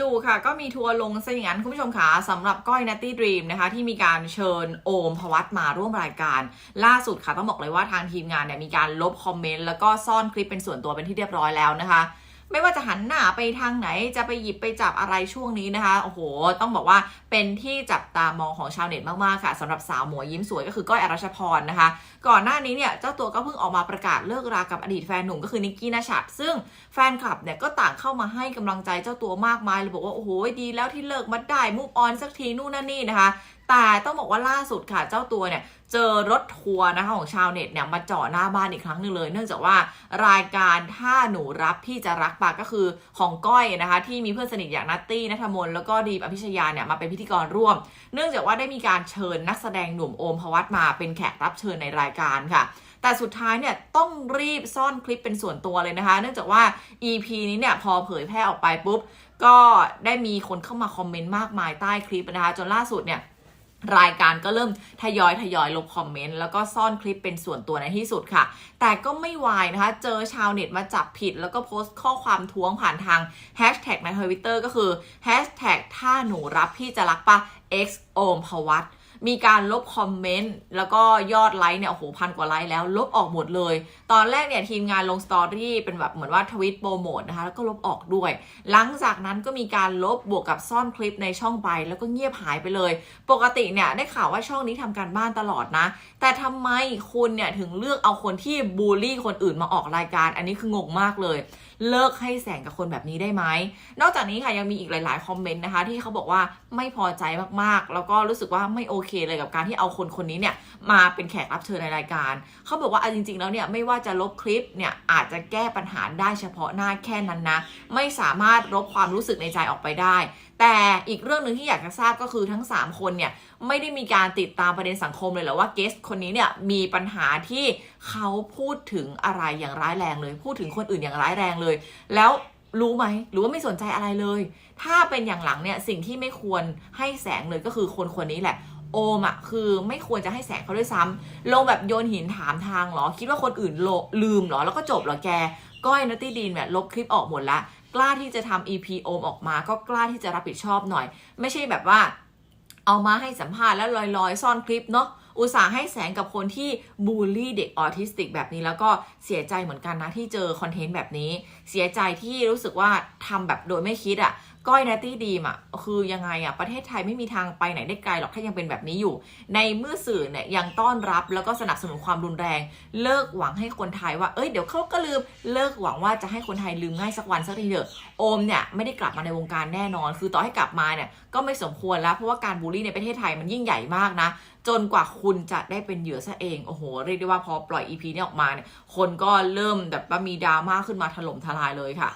จู่ๆค่ะ ก็มีทัวร์ลงซะอย่างนั้นคุณผู้ชมคะสำหรับก้อยนัตตี้ดรีมนะคะที่มีการเชิญโอมพวัตมาร่วมรายการ ล่าสุดค่ะต้องบอกเลยว่าทางทีมงานเนี่ยมีการลบคอมเมนต์แล้วก็ซ่อนคลิปเป็นส่วนตัวเป็นที่เรียบร้อยแล้วนะคะ ไม่ว่าจะหันหน้าไปทางไหนจะไปหยิบไปจับอะไรช่วงนี้นะคะโอ้โห ต้องบอกว่าเป็นที่จับตามองของชาวเน็ตมากๆค่ะสำหรับสาวหมวยยิ้มสวยก็คือก้อยอรัชพรนะคะ ก่อนหน้านี้เนี่ยเจ้าตัวก็เพิ่งออกมาประกาศเลิกรากับอดีตแฟนหนุ่มก็คือนิกกี้นาชัดซึ่งแฟนคลับเนี่ยก็ต่างเข้ามาให้กำลังใจเจ้าตัวมากมายเลยบอกว่าโอ้โหดีแล้วที่เลิกมาได้มูฟออนสักทีนู่นนั่นนี่นะคะแต่ต้องบอกว่าล่าสุดค่ะเจ้าตัวเนี่ย เจอรถทัวร์นะคะของชาวเน็ตเนี่ยมาเจาะหน้าบ้านอีกครั้งหนึ่งเลย เนื่องจากว่ารายการถ้าหนูรับพี่จะรักปากก็คือของก้อยนะคะ ที่มีเพื่อนสนิทอย่างนัตตี้นัทมนแล้วก็ดีอภิชยาเนี่ยมาเป็นพิธีกรร่วม เนื่องจากว่าได้มีการเชิญนักแสดงหนุ่มโอมพวัตมาเป็นแขกรับเชิญในรายการค่ะแต่สุดท้ายเนี่ยต้องรีบซ่อนคลิปเป็นส่วนตัวเลยนะคะ เนื่องจากว่า EP นี้เนี่ยพอเผยแพร่ออกไปปุ๊บ ก็ได้มีคนเข้ามาคอมเมนต์มากมายใต้คลิปนะคะ จนล่าสุดเนี่ย รายการก็เริ่มทยอยทยอยลบคอมเมนต์แล้วก็ซ่อนคลิปเป็นส่วนตัวในที่สุดค่ะ แต่ก็ไม่วายนะคะ เจอชาวเน็ตมาจับผิด แล้วก็โพสต์ข้อความท้วงผ่านทางแฮชแท็กในทวิตเตอร์ก็คือแฮชแท็กถ้าหนูรับพี่จะรักปะ x โอมพวัต มีการลบคอมเมนต์แล้วก็ยอดไลค์เนี่ยโอ้โหพันกว่าไลค์แล้ว ลบออกหมดเลย ตอนแรกเนี่ยทีมงานลงสตอรี่เป็นแบบเหมือนว่าทวิตโปรโมทนะคะแล้วก็ลบออกด้วย หลังจากนั้นก็มีการลบบวกกับซ่อนคลิปในช่องไป แล้วก็เงียบหายไปเลย ปกติเนี่ยได้ข่าวว่าช่องนี้ทำการบ้านตลอดนะ แต่ทำไมคุณเนี่ยถึงเลือกเอาคนที่บูลลี่คนอื่นมาออกรายการ อันนี้คืองงมากเลยเลิกให้แสงกับคนแบบนี้ได้ไหม นอกจากนี้ค่ะยังมีอีกหลาย ๆ คอมเมนต์นะคะ ที่เขาบอกว่าไม่พอใจมากๆ แล้วก็รู้สึกว่าไม่โอเคเลยกับการที่เอาคนคนนี้เนี่ยมาเป็นแขกรับเชิญในรายการ เขาบอกว่าเอาจริง ๆ แล้วเนี่ยไม่ว่าจะลบคลิปเนี่ยอาจจะแก้ปัญหาได้เฉพาะหน้าแค่นั้นนะ ไม่สามารถลบความรู้สึกในใจออกไปได้ แต่อีกเรื่องหนึ่งที่อยากจะทราบก็คือทั้ง 3 คนเนี่ยไม่ได้มีการติดตามประเด็นสังคมเลยหรอว่าเกสคนนี้เนี่ยมีปัญหาที่เขาพูดถึงอะไรอย่างร้ายแรงเลย พูดถึงคนอื่นอย่างร้ายแรงเลย แล้วรู้ไหมหรือว่าไม่สนใจอะไรเลย ถ้าเป็นอย่างหลังเนี่ยสิ่งที่ไม่ควรให้แสงเลยก็คือคนคนนี้แหละโอมอะคือไม่ควรจะให้แสงเขาด้วยซ้ำลงแบบโยนหินถามทางเหรอ คิดว่าคนอื่นลลืมเหรอ แล้วก็จบเหรอแก ก้อยนัตตี้ดีนเนี่ยลบคลิปออกหมดละ กล้าที่จะทำ EP โอมออกมา ก็กล้าที่จะรับผิดชอบหน่อย ไม่ใช่แบบว่า เอามาให้สัมภาษณ์แล้วลอยๆ ซ่อนคลิปเนาะอุตส่าห์ให้แสงกับคนที่บูลลี่เด็กออทิสติกแบบนี้แล้วก็เสียใจเหมือนกันนะที่เจอคอนเทนต์แบบนี้ เสียใจที่รู้สึกว่าทำแบบโดยไม่คิดอะ่ะ ก้อยนัตตี้ดีมอะคือยังไงอะประเทศไทยไม่มีทางไปไหนได้ไกลหรอกถ้ายังเป็นแบบนี้อยู่ ในเมื่อสื่อเนี่ยยังต้อนรับแล้วก็สนับสนุนความรุนแรง เลิกหวังให้คนไทยว่าเอ้ยเดี๋ยวเขาก็ลืมเลิกหวังว่าจะให้คนไทยลืมง่ายสักวันสักทีเถอะโอมเนี่ยไม่ได้กลับมาในวงการแน่นอน คือต่อให้กลับมาเนี่ยก็ไม่สมควรแล้วเพราะว่าการบูลลี่ในประเทศไทยมันยิ่งใหญ่มากนะจนกว่าคุณจะได้เป็นเหยื่อซะเอง โอ้โห เรียกได้ว่าพอปล่อย EP นี่ยออกมาเนี่ย คนก็เริ่มแบบว่ามีดราม่าขึ้นมาถล่มทลายเลยค่ะ